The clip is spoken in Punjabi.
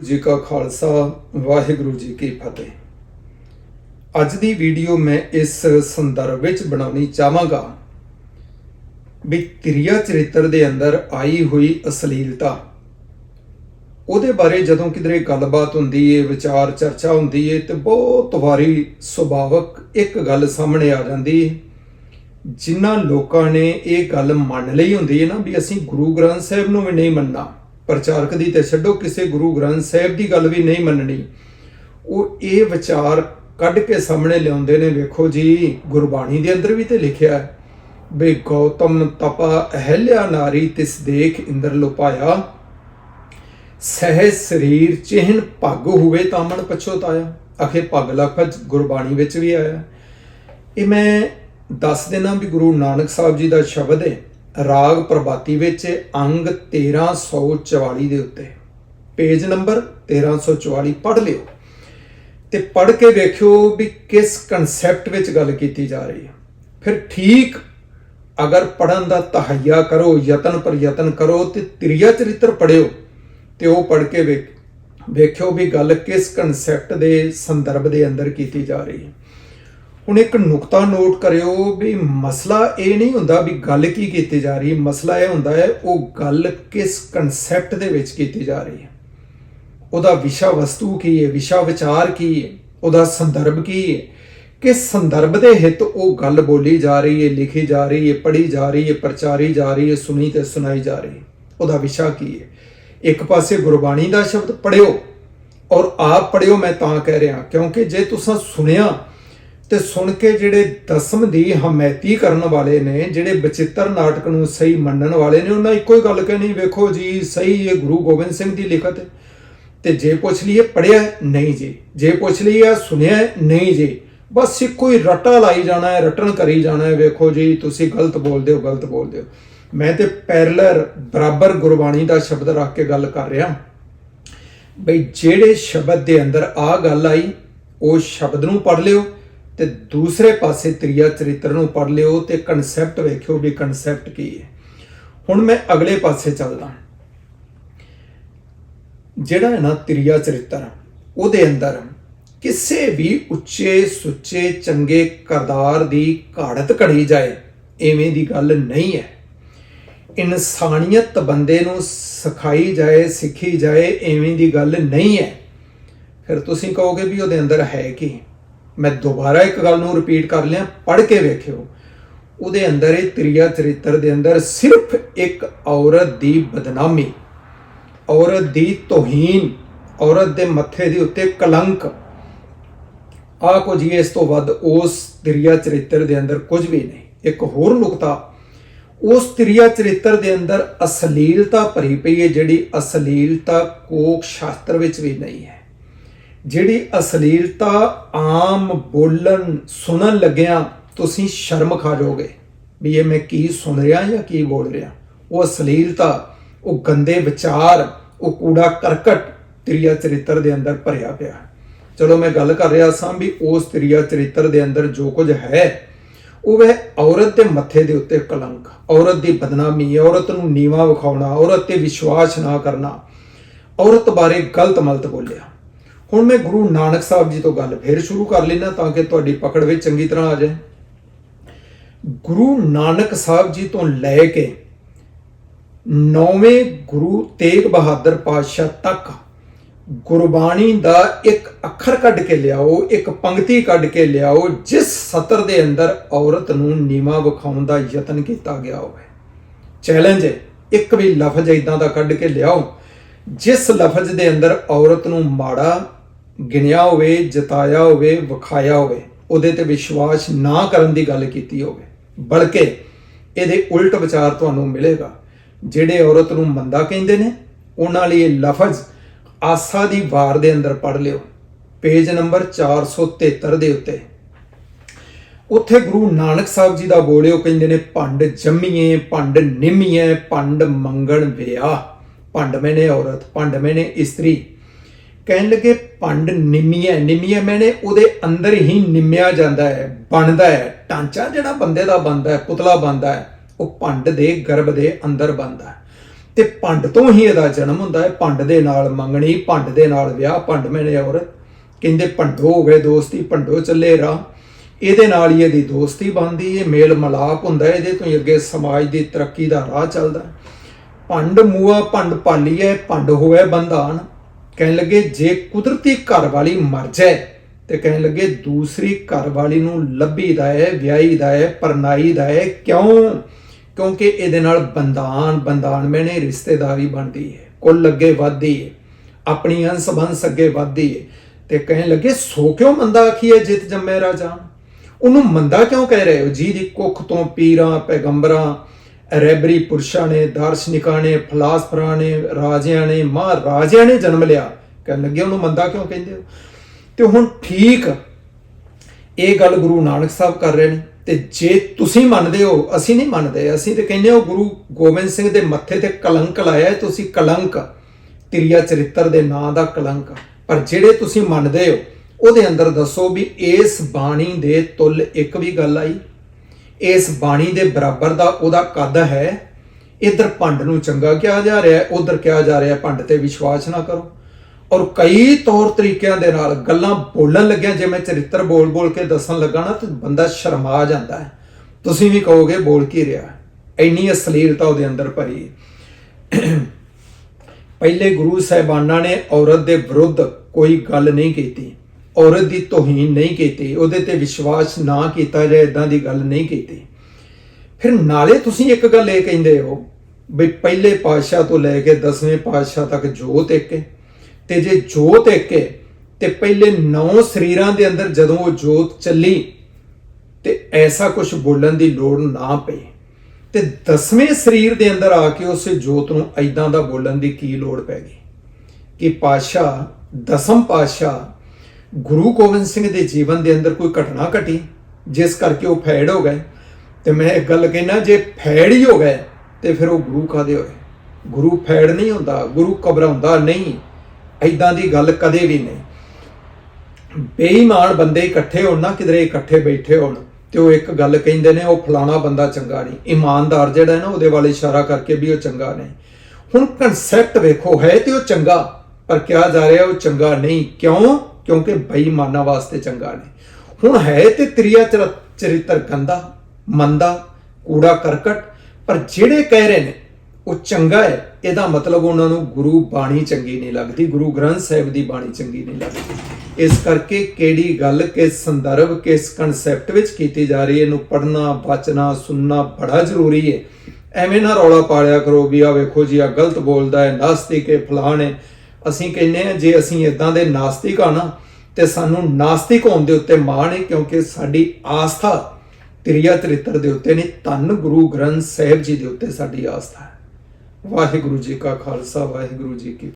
ਜੀ ਕਾ ਖਾਲਸਾ, ਵਾਹਿਗੁਰੂ ਜੀ ਕੀ ਫਤਿਹ। ਅੱਜ ਦੀ ਵੀਡੀਓ ਮੈਂ ਇਸ ਸੰਦਰਭ ਵਿੱਚ ਬਣਾਉਣੀ ਚਾਹਾਂਗਾ ਵੀ ਕਿਰਿਆ ਚਰਿੱਤਰ ਦੇ ਅੰਦਰ ਆਈ ਹੋਈ ਅਸ਼ਲੀਲਤਾ। ਉਹਦੇ ਬਾਰੇ ਜਦੋਂ ਕਿਧਰੇ ਗੱਲਬਾਤ ਹੁੰਦੀ ਏ, ਵਿਚਾਰ ਚਰਚਾ ਹੁੰਦੀ ਏ, ਤੇ ਬਹੁਤ ਵਾਰੀ ਸੁਭਾਵਕ ਇੱਕ ਗੱਲ ਸਾਹਮਣੇ ਆ ਜਾਂਦੀ ਏ। ਜਿਨ੍ਹਾਂ ਲੋਕਾਂ ਨੇ ਇਹ ਗੱਲ ਮੰਨ ਲਈ ਹੁੰਦੀ ਹੈ ਨਾ ਵੀ ਅਸੀਂ ਗੁਰੂ ਗ੍ਰੰਥ ਸਾਹਿਬ ਨੂੰ ਵੀ ਨਹੀਂ ਮੰਨਣਾ। ਪ੍ਰਚਾਰਕ ਦੀ ਤੇ ਛੱਡੋ ਕਿਸੇ ਗੁਰੂ ਗ੍ਰੰਥ ਸਾਹਿਬ ਦੀ ਗੱਲ ਵੀ ਨਹੀਂ ਮੰਨਣੀ। ਉਹ ਇਹ ਵਿਚਾਰ ਕੱਢ ਕੇ ਸਾਹਮਣੇ ਲਿਆਉਂਦੇ ਨੇ, ਵੇਖੋ ਜੀ, ਗੁਰਬਾਣੀ ਦੇ ਅੰਦਰ ਵੀ ਤੇ ਲਿਖਿਆ ਹੈ ਬੇ ਗੌਤਮ ਤਪਾ ਅਹਲਿਆ ਨਾਰੀ ਤਿਸ ਦੇਖ ਇੰਦਰ ਲੁਪਾਇਆ, ਸਹਿ ਸਰੀਰ ਚਿਹਨ ਭੱਗ ਹੋਵੇ ਤਾਂ ਮਨ ਪਛੋਤਾਇਆ ਅਖੇ ਭੱਗ ਲਫ਼ਜ਼ ਗੁਰਬਾਣੀ ਵਿੱਚ ਵੀ ਆਇਆ। ਇਹ ਮੈਂ ਦੱਸ ਦੇਣਾ ਵੀ ਗੁਰੂ ਨਾਨਕ ਸਾਹਿਬ ਜੀ ਦਾ ਸ਼ਬਦ ਹੈ। ਰਾਗ ਪ੍ਰਭਾਤੀ ਵਿੱਚ ਅੰਗ 1344 ਦੇ ਉੱਤੇ। ਪੇਜ ਨੰਬਰ 1344 ਪੜ੍ਹ ਲਿਓ। ਤੇ ਪੜ੍ਹ ਕੇ ਵੇਖਿਓ ਵੀ ਕਿਸ ਕਨਸੈਪਟ ਵਿੱਚ ਗੱਲ ਕੀਤੀ ਜਾ ਰਹੀ ਹੈ। ਫਿਰ ਠੀਕ ਅਗਰ ਪੜਨ ਦਾ ਤਹਈਆ ਕਰੋ, ਯਤਨ ਪਰ ਯਤਨ ਕਰੋ ਤੇ ਤ੍ਰਿਆ ਚਰਿੱਤਰ ਪੜਿਓ ਤੇ ਉਹ ਪੜ੍ਹ ਕੇ ਵੇਖ ਵੇਖਿਓ ਵੀ ਗੱਲ ਕਿਸ ਕਨਸੈਪਟ ਦੇ ਸੰਦਰਭ ਦੇ ਅੰਦਰ ਕੀਤੀ ਜਾ ਰਹੀ ਹੈ। ਹੁਣ ਇੱਕ ਨੁਕਤਾ ਨੋਟ ਕਰਿਓ ਵੀ ਮਸਲਾ ਇਹ ਨਹੀਂ ਹੁੰਦਾ ਵੀ ਗੱਲ ਕੀ ਕੀਤੀ ਜਾ ਰਹੀ, ਮਸਲਾ ਇਹ ਹੁੰਦਾ ਹੈ, ਉਹ ਗੱਲ ਕਿਸ ਕਨਸੈਪਟ ਦੇ ਵਿੱਚ ਕੀਤੀ ਜਾ ਰਹੀ ਹੈ। ਉਹਦਾ ਵਿਸ਼ਾ ਵਸਤੂ ਕੀ ਹੈ, ਵਿਸ਼ਾ ਵਿਚਾਰ ਕੀ ਹੈ, ਉਹਦਾ ਸੰਦਰਭ ਕੀ ਹੈ। ਕਿਸ ਸੰਦਰਭ ਦੇ ਹਿੱਤ ਉਹ ਗੱਲ ਬੋਲੀ ਜਾ ਰਹੀ ਹੈ, ਲਿਖੀ ਜਾ ਰਹੀ ਹੈ, ਪੜ੍ਹੀ ਜਾ ਰਹੀ ਹੈ, ਪ੍ਰਚਾਰੀ ਜਾ ਰਹੀ ਹੈ, ਸੁਣੀ ਤੇ ਸੁਣਾਈ ਜਾ ਰਹੀ ਹੈ। ਉਹਦਾ ਵਿਸ਼ਾ ਕੀ ਹੈ? ਇੱਕ ਪਾਸੇ ਗੁਰਬਾਣੀ ਦਾ ਸ਼ਬਦ ਪੜਿਓ ਔਰ ਆਪ ਪੜਿਓ ਮੈਂ ਤਾਂ ਕਹਿ ਰਿਹਾ, ਕਿਉਂਕਿ ਜੇ ਤੁਸੀਂ ਸੁਣਿਆ ਤੇ ਸੁਣ ਕੇ ਜਿਹੜੇ ਦਸਮ ਦੀ ਹਮਾਇਤੀ ਕਰਨ ਵਾਲੇ ਨੇ, ਜਿਹੜੇ ਬਚਿੱਤਰ ਨਾਟਕ ਨੂੰ ਸਹੀ ਮੰਨਣ ਵਾਲੇ ਨੇ, ਉਹਨਾਂ ਇੱਕੋ ਹੀ ਗੱਲ ਕਹਿਣੀ, ਵੇਖੋ ਜੀ, ਸਹੀ ਇਹ ਗੁਰੂ ਗੋਬਿੰਦ ਸਿੰਘ ਦੀ ਲਿਖਤ। ਹੈ ਤੇ ਜੇ ਪੁੱਛ ਲਈਏ ਪੜਿਆ ਨਹੀਂ ਜੀ। ਜੇ ਪੁੱਛ ਲਈਏ, ਸੁਣਿਆ ਨਹੀਂ ਜੀ। ਬਸ ਇੱਕੋ ਹੀ ਰਟਾ ਲਾਈ ਜਾਣਾ ਹੈ, ਰਟਣ ਕਰੀ ਜਾਣਾ ਹੈ, ਵੇਖੋ ਜੀ, ਤੁਸੀਂ ਗਲਤ ਬੋਲਦੇ ਹੋ, ਗਲਤ ਬੋਲਦੇ ਹੋ। ਮੈਂ ਤੇ ਪੈਰਲਰ ਬਰਾਬਰ ਗੁਰਬਾਣੀ ਦਾ ਸ਼ਬਦ ਰੱਖ ਕੇ ਗੱਲ ਕਰ ਰਿਹਾ। ਬਈ ਜਿਹੜੇ ਸ਼ਬਦ ਦੇ ਅੰਦਰ ਆ ਗੱਲ ਆਈ, ਉਹ ਸ਼ਬਦ ਨੂੰ ਪੜ ਲਿਓ। ਤੇ ਦੂਸਰੇ ਪਾਸੇ ਤ੍ਰਿਆ ਚਰਿੱਤਰ ਨੂੰ ਪੜ ਲਿਓ ਤੇ ਕਨਸੈਪਟ ਵੇਖਿਓ ਵੀ ਕਨਸੈਪਟ ਕੀ ਹੈ। ਹੁਣ ਮੈਂ ਅਗਲੇ ਪਾਸੇ ਚੱਲਦਾ। ਜਿਹੜਾ ਹੈ ਨਾ ਤ੍ਰਿਆ ਚਰਿੱਤਰ, ਉਹਦੇ ਅੰਦਰ ਕਿਸੇ ਵੀ ਉੱਚੇ, ਸੁੱਚੇ, ਚੰਗੇ ਕਰਦਾਰ ਦੀ ਘਾੜਤ ਘੜੀ ਜਾਏ, ਐਵੇਂ ਦੀ ਗੱਲ ਨਹੀਂ ਹੈ। ਇਨਸਾਨੀਅਤ ਬੰਦੇ ਨੂੰ ਸਿਖਾਈ ਜਾਏ, ਸਿੱਖੀ ਜਾਏ, ਐਵੇਂ ਦੀ ਗੱਲ ਨਹੀਂ ਹੈ। ਫਿਰ ਤੁਸੀਂ ਕਹੋਗੇ ਵੀ ਉਹਦੇ ਅੰਦਰ ਹੈ ਕੀ? ਮੈਂ ਦੁਬਾਰਾ ਇੱਕ ਗੱਲ ਨੂੰ ਰਿਪੀਟ ਕਰ ਲਿਆ, ਪੜ੍ਹ ਕੇ ਵੇਖਿਓ। ਉਹਦੇ ਅੰਦਰ, ਇਹ ਤ੍ਰਿਆ ਚਰਿੱਤਰ ਦੇ ਅੰਦਰ ਸਿਰਫ ਇੱਕ ਔਰਤ ਦੀ ਬਦਨਾਮੀ, ਔਰਤ ਦੀ ਤੋਹੀਨ, ਔਰਤ ਦੇ ਮੱਥੇ ਦੇ ਉੱਤੇ ਕਲੰਕ। ਆ ਕੁਝ ਇਸ ਤੋਂ ਵੱਧ ਉਸ ਤ੍ਰਿਆ ਚਰਿੱਤਰ ਦੇ ਅੰਦਰ ਕੁਝ ਵੀ ਨਹੀਂ। ਇੱਕ ਹੋਰ ਨੁਕਤਾ, ਉਸ ਤ੍ਰਿਆ ਚਰਿੱਤਰ ਦੇ ਅੰਦਰ ਅਸ਼ਲੀਲਤਾ ਭਰੀ ਪਈ ਹੈ, ਜਿਹੜੀ ਅਸ਼ਲੀਲਤਾ ਕੋਕ ਸ਼ਾਸਤਰ ਵਿੱਚ ਵੀ ਨਹੀਂ ਹੈ। ਜਿਹੜੀ ਅਸ਼ਲੀਲਤਾ ਆਮ ਬੋਲਣ, ਸੁਣਨ ਲੱਗਿਆ ਤੁਸੀਂ ਸ਼ਰਮ ਖਾ ਜਾਓਗੇ। ਵੀ ਇਹ ਮੈਂ ਕੀ ਸੁਣ ਰਿਹਾ ਜਾਂ ਕੀ ਬੋਲ ਰਿਹਾ? ਉਹ ਅਸ਼ਲੀਲਤਾ, ਉਹ ਗੰਦੇ ਵਿਚਾਰ, ਉਹ ਕੂੜਾ ਕਰਕਟ ਤ੍ਰਿਆ ਚਰਿੱਤਰ ਦੇ ਅੰਦਰ ਭਰਿਆ ਪਿਆ ਚਲੋ ਮੈਂ ਗੱਲ ਕਰ ਰਿਹਾ ਸਾਂ ਵੀ ਉਸ ਤ੍ਰਿਆ ਚਰਿੱਤਰ ਦੇ ਅੰਦਰ ਜੋ ਕੁਝ ਹੈ, ਉਹ ਹੈ ਔਰਤ ਦੇ ਮੱਥੇ ਦੇ ਉੱਤੇ ਕਲੰਕ। ਔਰਤ ਦੀ ਬਦਨਾਮੀ, ਔਰਤ ਨੂੰ ਨੀਵਾ ਵਿਖਾਉਣਾ, ਔਰਤ ਤੇ ਵਿਸ਼ਵਾਸ ਨਾ ਕਰਨਾ। ਔਰਤ ਬਾਰੇ ਗਲਤ ਮਲਤ ਬੋਲਿਆ। ਹੁਣ ਮੈਂ ਗੁਰੂ ਨਾਨਕ ਸਾਹਿਬ ਜੀ ਤੋਂ ਗੱਲ ਫੇਰ ਸ਼ੁਰੂ ਕਰ ਲੈਣਾ ਤਾਂ ਕਿ ਤੁਹਾਡੀ ਪਕੜ ਵਿੱਚ ਚੰਗੀ ਤਰ੍ਹਾਂ ਆ ਜਾਏ। ਗੁਰੂ ਨਾਨਕ ਸਾਹਿਬ ਜੀ ਤੋਂ ਲੈ ਕੇ ਨੌਵੇਂ ਗੁਰੂ ਤੇਗ ਬਹਾਦਰ ਪਾਤਸ਼ਾਹ ਤੱਕ ਗੁਰਬਾਣੀ ਦਾ ਇੱਕ ਅੱਖਰ ਕੱਢ ਕੇ ਲਿਆਓ, ਇੱਕ ਪੰਕਤੀ ਕੱਢ ਕੇ ਲਿਆਓ, ਜਿਸ ਸਤਰ ਦੇ ਅੰਦਰ ਔਰਤ ਨੂੰ ਨੀਵਾ ਵਿਖਾਉਣ ਦਾ ਯਤਨ ਕੀਤਾ ਗਿਆ ਹੋਵੇ। ਚੈਲੰਜ ਹੈ, ਇੱਕ ਵੀ ਲਫ਼ਜ਼ ਇਦਾਂ ਦਾ ਕੱਢ ਕੇ ਲਿਆਓ, ਜਿਸ ਲਫ਼ਜ਼ ਦੇ ਅੰਦਰ ਔਰਤ ਨੂੰ ਮਾੜਾ ਗਿਣਿਆ ਹੋਵੇ, ਜਤਾਇਆ ਹੋਵੇ, ਵਿਖਾਇਆ ਹੋਵੇ, ਉਹਦੇ ਤੇ ਵਿਸ਼ਵਾਸ ਨਾ ਕਰਨ ਦੀ ਗੱਲ ਕੀਤੀ ਹੋਵੇ। ਬਲਕਿ ਇਹਦੇ ਉਲਟ ਵਿਚਾਰ ਤੁਹਾਨੂੰ ਮਿਲੇਗਾ। ਜਿਹੜੇ ਔਰਤ ਨੂੰ ਮੰਦਾ ਕਹਿੰਦੇ ਨੇ, ਉਹਨਾਂ ਲਈ ਇਹ ਲਫ਼ਜ਼ ਆਸਾ ਦੀ ਵਾਰ ਦੇ ਅੰਦਰ ਪੜ ਲਿਓ। ਪੇਜ ਨੰਬਰ 473 ਦੇ ਉੱਤੇ। ਉੱਥੇ ਗੁਰੂ ਨਾਨਕ ਸਾਹਿਬ ਜੀ ਦਾ ਬੋਲਿਓ ਕਹਿੰਦੇ ਨੇ, ਭੰਡ ਜੰਮੀਏ, ਭੰਡ ਨਿਮੀਏ, ਭੰਡ ਮੰਗਣ ਵਿਆਹ। ਭੰਡ ਮੈਨੇ ਔਰਤ, ਭੰਡ ਮੈਨੇ ਇਸਤਰੀ। ਕਹਿਣ ਲੱਗੇ ਭੰਡ ਨਿਮੀਏ ਨਿਮੀਏ ਮੈਨੇ ਉਹਦੇ ਅੰਦਰ ਹੀ ਨਿਮਿਆ ਜਾਂਦਾ ਹੈ ਬਣਦਾ ਹੈ। ਢਾਂਚਾ ਜਿਹੜਾ ਬੰਦੇ ਦਾ ਬਣਦਾ ਹੈ ਪੁਤਲਾ ਬਣਦਾ ਹੈ ਉਹ ਭੰਡ ਦੇ ਗਰਭ ਦੇ ਅੰਦਰ ਬਣਦਾ ਹੈ। ਤੇ ਭੰਡ ਤੋਂ ਹੀ ਇਹਦਾ ਜਨਮ ਹੁੰਦਾ ਹੈ। ਭੰਡ ਦੇ ਨਾਲ ਮੰਗਣੀ ਭੰਡ ਦੇ ਨਾਲ ਵਿਆਹ ਭੰਡ ਮੈਨੇ ਔਰਤ ਕਹਿੰਦੇ ਭੰਡੋ ਹੋ ਗਏ ਦੋਸਤੀ ਭੰਡੋ ਚੱਲੇ ਰਾਹ। ਇਹਦੇ ਨਾਲ ਹੀ ਇਹਦੀ ਦੋਸਤੀ ਬਣਦੀ ਹੈ ਮੇਲ ਮਲਾਪ ਹੁੰਦਾ ਹੈ, ਇਹਦੇ ਤੋਂ ਹੀ ਅੱਗੇ ਸਮਾਜ ਦੀ ਤਰੱਕੀ ਦਾ ਰਾਹ ਚੱਲਦਾ ਭੰਡ ਮੂਆ ਭੰਡ ਪਾਲੀਏ ਭੰਡ ਹੋਵੇ ਬੰਧਾਨ। ਕਹਿਣ ਲੱਗੇ, ਜੇ ਕੁਦਰਤੀ ਘਰ ਵਾਲੀ ਮਰ ਜਾਏ, ਤੇ ਕਹਿਣ ਲੱਗੇ, ਦੂਸਰੀ ਘਰ ਵਾਲੀ ਨੂੰ ਲੱਭੀ ਦਾ ਹੈ, ਵਿਆਹੀ ਹੈ ਪਰਨਾਈ ਹੈ, ਕਿਉਂ? ਕਿਉਂਕਿ ਇਹਦੇ ਨਾਲ ਬੰਧਾਨ ਬੰਧਾਨ ਮੈਨੇ ਰਿਸ਼ਤੇਦਾਰੀ ਬਣਦੀ ਹੈ, ਕੁੱਲ ਲੱਗੇ ਵੱਧਦੀ ਹੈ ਆਪਣੀ ਅੰਸ ਬੰਸ ਅੱਗੇ ਵੱਧਦੀ ਹੈ। ਤੇ ਕਹਿਣ ਲੱਗੇ, ਸੋ ਕਿਉਂ ਮੰਦਾ ਆਖੀਏ ਜਿਤ ਜੰਮੇ ਰਾਜਾ? ਉਹਨੂੰ ਮੰਦਾ ਕਿਉਂ ਕਹਿ ਰਹੇ ਹੋ? ਜੀ ਦੀ ਕੁੱਖ ਤੋਂ ਪੀਰਾਂ, ਪੈਗੰਬਰਾਂ ਰੈਬਰੀ ਪੁਰਸ਼ਾਂ ਨੇ, ਦਾਰਸ਼ਨਿਕਾਂ ਨੇ, ਫਲਾਸਫਰਾਂ ਨੇ, ਰਾਜਿਆਂ ਨੇ ਮਹਾਰਾਜਿਆਂ ਨੇ ਜਨਮ ਲਿਆ। ਕਹਿਣ ਲੱਗੇ ਉਹਨੂੰ ਮੰਦਾ ਕਿਉਂ ਕਹਿੰਦੇ ਹੋ? ਤੇ ਹੁਣ ਠੀਕ ਇਹ ਗੱਲ ਗੁਰੂ ਨਾਨਕ ਸਾਹਿਬ ਕਰ ਰਹੇ ਨੇ। ਤੇ ਜੇ ਤੁਸੀਂ ਮੰਨਦੇ ਹੋ, ਅਸੀਂ ਨਹੀਂ ਮੰਨਦੇ। ਅਸੀਂ ਤੇ ਕਹਿੰਦੇ ਹਾਂ ਗੁਰੂ ਗੋਬਿੰਦ ਸਿੰਘ ਦੇ ਮੱਥੇ ਤੇ ਕਲੰਕ ਲਾਇਆ ਤੁਸੀਂ ਕਲੰਕ। ਤਿਰਿਆ ਚਰਿੱਤਰ ਦੇ ਨਾਂ ਦਾ ਕਲੰਕ। ਪਰ ਜਿਹੜੇ ਤੁਸੀਂ ਮੰਨਦੇ ਹੋ, ਉਹਦੇ ਅੰਦਰ ਦੱਸੋ ਵੀ ਇਸ ਬਾਣੀ ਦੇ ਤੁਲ ਇੱਕ ਵੀ ਗੱਲ ਆਈ। ਇਸ ਬਾਣੀ ਦੇ ਬਰਾਬਰ ਦਾ ਉਹਦਾ ਕੱਦ ਹੈ, ਇਧਰ ਭੰਡ ਨੂੰ ਚੰਗਾ ਕਿਹਾ ਜਾ ਰਿਹਾ ਹੈ, ਉਧਰ ਕਿਹਾ ਜਾ ਰਿਹਾ ਭੰਡ ਤੇ ਵਿਸ਼ਵਾਸ ਨਾ ਕਰੋ। ਔਰ ਕਈ ਤੌਰ ਤਰੀਕਿਆਂ ਦੇ ਨਾਲ ਗੱਲਾਂ ਬੋਲਣ ਲੱਗਿਆ ਜੇ ਮੈਂ ਚਰਿੱਤਰ ਬੋਲ-ਬੋਲ ਕੇ ਦੱਸਣ ਲੱਗਾ ਨਾ, ਤੇ ਬੰਦਾ ਸ਼ਰਮਾ ਜਾਂਦਾ ਹੈ। ਤੁਸੀਂ ਵੀ ਕਹੋਗੇ, ਬੋਲ ਕੀ ਰਿਹਾ ਇੰਨੀ ਅਸਲੀਲਤਾ ਉਹਦੇ ਅੰਦਰ ਭਰੀ ਪਹਿਲੇ ਗੁਰੂ ਸਾਹਿਬਾਨਾਂ ਨੇ ਔਰਤ ਦੇ ਵਿਰੁੱਧ ਕੋਈ ਗੱਲ ਨਹੀਂ ਕੀਤੀ। ਔਰਤ ਦੀ ਤੋਹੀਨ ਨਹੀਂ ਕੀਤੀ, ਉਹਦੇ ਤੇ ਵਿਸ਼ਵਾਸ ਨਾ ਕੀਤਾ ਜਾਏ ਇਦਾਂ ਦੀ ਗੱਲ ਨਹੀਂ ਕੀਤੀ। ਫਿਰ ਨਾਲੇ ਤੁਸੀਂ ਇੱਕ ਗੱਲ ਇਹ ਕਹਿੰਦੇ ਹੋ ਵੀ ਪਹਿਲੇ ਪਾਤਸ਼ਾਹ ਤੋਂ ਲੈ ਕੇ 10ਵੇਂ ਪਾਤਸ਼ਾਹ ਤੱਕ ਜੋਤ ਇੱਕ ਹੈ। ਤੇ ਜੇ ਜੋਤ ਇੱਕ ਹੈ, ਤੇ ਪਹਿਲੇ ਨੌ ਸਰੀਰਾਂ ਦੇ ਅੰਦਰ ਜਦੋਂ ਉਹ ਜੋਤ ਚੱਲੀ, ਤੇ ਐਸਾ ਕੁਝ ਬੋਲਣ ਦੀ ਲੋੜ ਨਾ ਪਈ। ਤੇ 10ਵੇਂ ਸਰੀਰ ਦੇ ਅੰਦਰ ਆ ਕੇ ਉਸ ਜੋਤ ਨੂੰ ਐਦਾਂ ਦਾ ਬੋਲਣ ਦੀ ਕੀ ਲੋੜ ਪੈ ਗਈ? ਕਿ ਪਾਤਸ਼ਾਹ, ਦਸਮ ਪਾਤਸ਼ਾਹ ਗੁਰੂ ਗੋਬਿੰਦ ਸਿੰਘ ਦੇ ਜੀਵਨ ਦੇ ਅੰਦਰ ਕੋਈ ਘਟਨਾ ਘਟੀ, ਜਿਸ ਕਰਕੇ ਉਹ ਫੈੜ ਹੋ ਗਏ। ਤੇ ਮੈਂ ਇੱਕ ਗੱਲ ਕਹਿਣਾ ਜੇ ਫੈੜ ਹੀ ਹੋ ਗਏ, ਤੇ ਫਿਰ ਉਹ ਗੁਰੂ ਕਾਦੇ ਹੋਏ? ਗੁਰੂ ਫੈੜ ਨਹੀਂ ਹੁੰਦਾ, ਗੁਰੂ ਘਬਰਾਉਂਦਾ ਨਹੀਂ। ਐਦਾਂ ਦੀ ਗੱਲ ਕਦੇ ਵੀ ਨਹੀਂ। ਬੇਈਮਾਨ ਬੰਦੇ ਇਕੱਠੇ ਹੋਣ ਨਾ, ਕਿਧਰੇ ਇਕੱਠੇ ਬੈਠੇ ਹੋਣ। ਤੇ ਉਹ ਇੱਕ ਗੱਲ ਕਹਿੰਦੇ ਨੇ, ਉਹ ਫਲਾਣਾ ਬੰਦਾ ਚੰਗਾ ਨਹੀਂ। ਇਮਾਨਦਾਰ ਜਿਹੜਾ ਹੈ ਨਾ, ਉਹਦੇ ਵੱਲ ਇਸ਼ਾਰਾ ਕਰਕੇ ਵੀ ਉਹ ਚੰਗਾ ਨਹੀਂ। ਹੁਣ ਕਨਸੈਪਟ ਵੇਖੋ, ਹੈ ਤੇ ਉਹ ਚੰਗਾ, ਪਰ ਕਿਹਾ ਜਾ ਰਿਹਾ ਉਹ ਚੰਗਾ ਨਹੀਂ। ਕਿਉਂ? ਕਿਉਂਕਿ ਬੇਈਮਾਨਾਂ ਵਾਸਤੇ ਚੰਗਾ ਨਹੀਂ। ਹੁਣ ਹੈ ਤੇ ਤ੍ਰਿਆ ਚਰਿੱਤਰ ਗੰਦਾ, ਮੰਦਾ, ਕੂੜਾ ਕਰਕਟ, ਪਰ ਜਿਹੜੇ ਕਹਿ ਰਹੇ ਨੇ, ਉਹ ਚੰਗਾ ਹੈ, ਇਹਦਾ ਮਤਲਬ ਉਹਨਾਂ ਨੂੰ ਗੁਰੂ ਬਾਣੀ ਚੰਗੀ ਨਹੀਂ ਲੱਗਦੀ, ਗੁਰੂ ਗ੍ਰੰਥ ਸਾਹਿਬ ਦੀ ਬਾਣੀ ਚੰਗੀ ਨਹੀਂ ਲੱਗਦੀ। ਇਸ ਕਰਕੇ ਕਿਹੜੀ ਗੱਲ, ਕਿਸ ਸੰਦਰਭ, ਕਿਸ ਕਨਸੈਪਟ ਵਿੱਚ ਕੀਤੀ ਜਾ ਰਹੀ ਹੈ, ਇਹਨੂੰ ਪੜ੍ਹਨਾ ਬਚਨਾ ਸੁਣਨਾ ਬੜਾ ਜ਼ਰੂਰੀ ਹੈ। ਐਵੇਂ ਨਾ ਰੌਲਾ ਪਾਲਿਆ ਕਰੋ ਵੀ ਆ ਵੇਖੋ ਜੀ ਆ ਗਲਤ ਬੋਲਦਾ ਹੈ, ਨਾਸਤਿਕ ਹੈ, ਫਲਾਣ ਹੈ। ਅਸੀਂ ਕਹਿੰਦੇ ਆ ਜੇ ਅਸੀਂ ਇਦਾਂ ਦੇ ਨਾਸਤਿਕ ਆ ਨਾ, ਤੇ ਸਾਨੂੰ ਨਾਸਤਿਕ ਹੋਣ ਦੇ ਉੱਤੇ ਮਾਣ ਹੈ, ਕਿਉਂਕਿ ਸਾਡੀ ਆਸਥਾ ਤ੍ਰਿਆ ਚਰਿੱਤਰ ਦੇ ਉੱਤੇ ਨਹੀਂ, ਧੰਨ ਗੁਰੂ ਗ੍ਰੰਥ ਸਾਹਿਬ ਜੀ ਦੇ ਉੱਤੇ ਸਾਡੀ ਆਸਥਾ ਹੈ। ਵਾਹਿਗੁਰੂ ਜੀ ਕਾ ਖਾਲਸਾ, ਵਾਹਿਗੁਰੂ ਜੀ ਕੀ